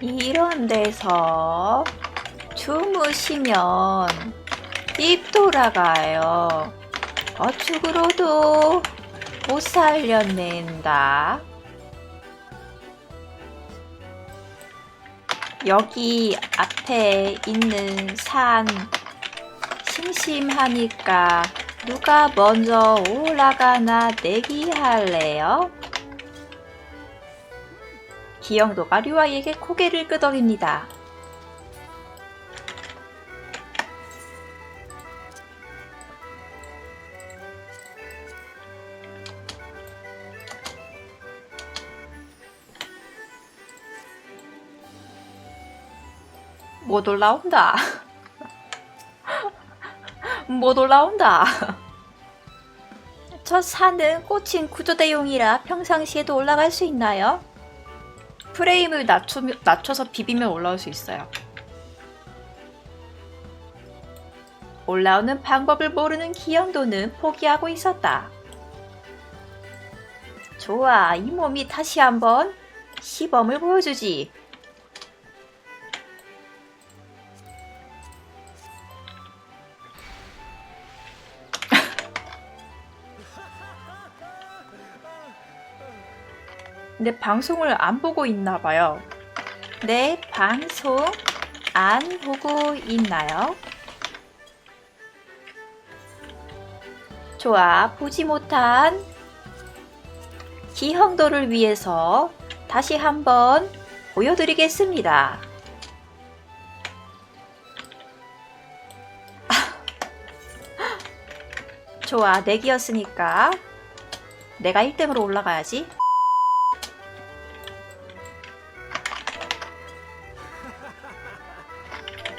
이런 데서 주무시면 입 돌아가요. 어축으로도 못 살려낸다. 여기 앞에 있는 산 심심하니까 누가 먼저 올라가나 내기할래요? 기영도가 류아에게 고개를 끄덕입니다. 못 올라온다. 못 올라온다. 저 산은 꽂힌 구조대용이라 평상시에도 올라갈 수 있나요? 프레임을 낮춰, 낮춰서 비비면 올라올 수 있어요. 올라오는 방법을 모르는 기영도는 포기하고 있었다. 좋아, 이 몸이 다시 한번 시범을 보여주지. 근데 방송을 안 보고 있나 봐요. 네, 방송 안 보고 있나요? 좋아, 보지 못한 기형도를 위해서 다시 한번 보여드리겠습니다. 좋아, 내기였으니까 내가 1등으로 올라가야지.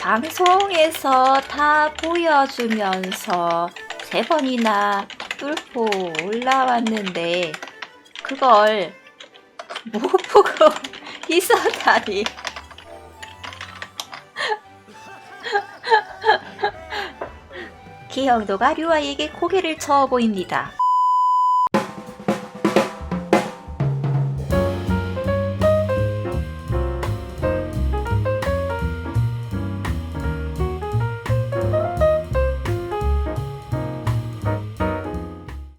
방송에서 다 보여주면서 세 번이나 뚫고 올라왔는데 그걸 못 보고 있었다니. 기영도가 류아에게 고개를 쳐 보입니다.